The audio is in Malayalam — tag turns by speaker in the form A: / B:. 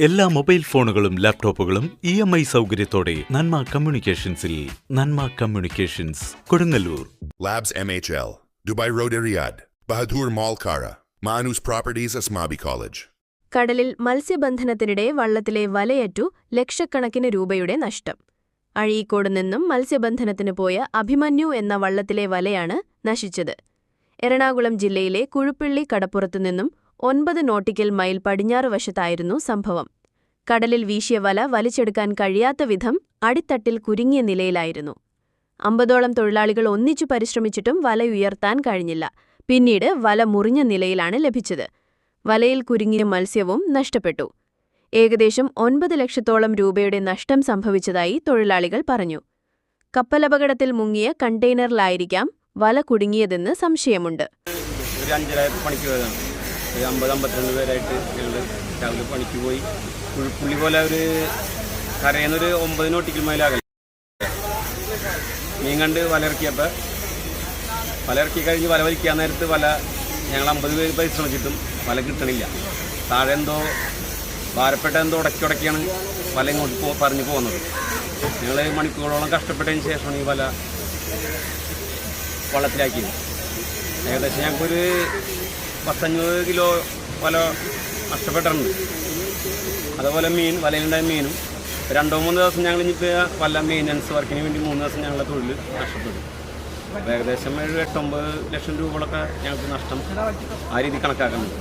A: എല്ലാ മൊബൈൽ ഫോണുകളും ലാപ്ടോപ്പുകളും ഇ എം ഐ സൗകര്യത്തോടെ നന്മ കമ്മ്യൂണിക്കേഷൻസിൽ Nanma communications Kodungallur.
B: Labs MHL Dubai road Riyadh, Bahadur mall Kara, Manoos properties Asmabi college
C: കടലിൽ മത്സ്യബന്ധനത്തിനിടെ വള്ളത്തിലെ വലയറ്റു ലക്ഷക്കണക്കിന് രൂപയുടെ നഷ്ടം. അഴീക്കോട് നിന്നും മത്സ്യബന്ധനത്തിന് പോയ അഭിമന്യു എന്ന വള്ളത്തിലെ വലയാണ് നശിച്ചത്. എറണാകുളം ജില്ലയിലെ കുഴുപ്പിള്ളി കടപ്പുറത്തു നിന്നും ഒൻപത് നോട്ടിക്കൽ മൈൽ പടിഞ്ഞാറ് വശത്തായിരുന്നു സംഭവം. കടലിൽ വീശിയ വല വലിച്ചെടുക്കാൻ കഴിയാത്ത വിധം അടിത്തട്ടിൽ കുരുങ്ങിയ നിലയിലായിരുന്നു. അമ്പതോളം തൊഴിലാളികൾ ഒന്നിച്ചു പരിശ്രമിച്ചിട്ടും വല ഉയർത്താൻ കഴിഞ്ഞില്ല. പിന്നീട് വല മുറിഞ്ഞ നിലയിലാണ് ലഭിച്ചത്. വലയിൽ കുരുങ്ങിയ മത്സ്യവും നഷ്ടപ്പെട്ടു. ഏകദേശം ഒൻപത് ലക്ഷത്തോളം രൂപയുടെ നഷ്ടം സംഭവിച്ചതായി തൊഴിലാളികൾ പറഞ്ഞു. കപ്പലപകടത്തിൽ മുങ്ങിയ കണ്ടെയ്നറിലായിരിക്കാം വല കുടുങ്ങിയതെന്ന് സംശയമുണ്ട്.
D: ഒരു അമ്പത് അമ്പത്തിരണ്ട് പേരായിട്ട് ഞങ്ങൾ രാവിലെ പണിക്ക് പോയി. പുള്ളി പോലെ ഒരു കരയുന്നൊരു ഒമ്പത് നോട്ടിക്കൽ മൈലാകൽ മീൻ കണ്ട് വല വലയിറക്കി കഴിഞ്ഞ് വല വലിക്കാൻ നേരത്ത് വല ഞങ്ങൾ അമ്പത് പേര് പരിശ്രമിച്ചിട്ടും വല കിട്ടണില്ല. താഴെ എന്തോ ഭാരപ്പെട്ട എന്തോ ഉടക്കി വല ഇങ്ങോട്ട് പോ പറഞ്ഞു പോകുന്നത് ഞങ്ങൾ മണിക്കൂറോളം കഷ്ടപ്പെട്ടതിന് ശേഷമാണ് ഈ വല വള്ളത്തിലാക്കിയത്. ഏകദേശം ഞങ്ങൾക്കൊരു പത്തഞ്ഞൂറ് കിലോ വല നഷ്ടപ്പെട്ടിട്ടുണ്ട്. അതുപോലെ മീൻ വലയിലുണ്ടായ മീനും. രണ്ടോ മൂന്ന് ദിവസം ഞങ്ങൾ ഇനിയിപ്പോൾ വല്ല മെയിന്റനൻസ് വർക്കിന് വേണ്ടി മൂന്ന് ദിവസം ഞങ്ങളുടെ തൊഴിൽ നഷ്ടപ്പെടും അപ്പോൾ ഏകദേശം ഏഴ് എട്ടൊമ്പത് ലക്ഷം രൂപകളൊക്കെ ഞങ്ങൾക്ക് നഷ്ടം ആ രീതി കണക്കാക്കുന്നുണ്ട്.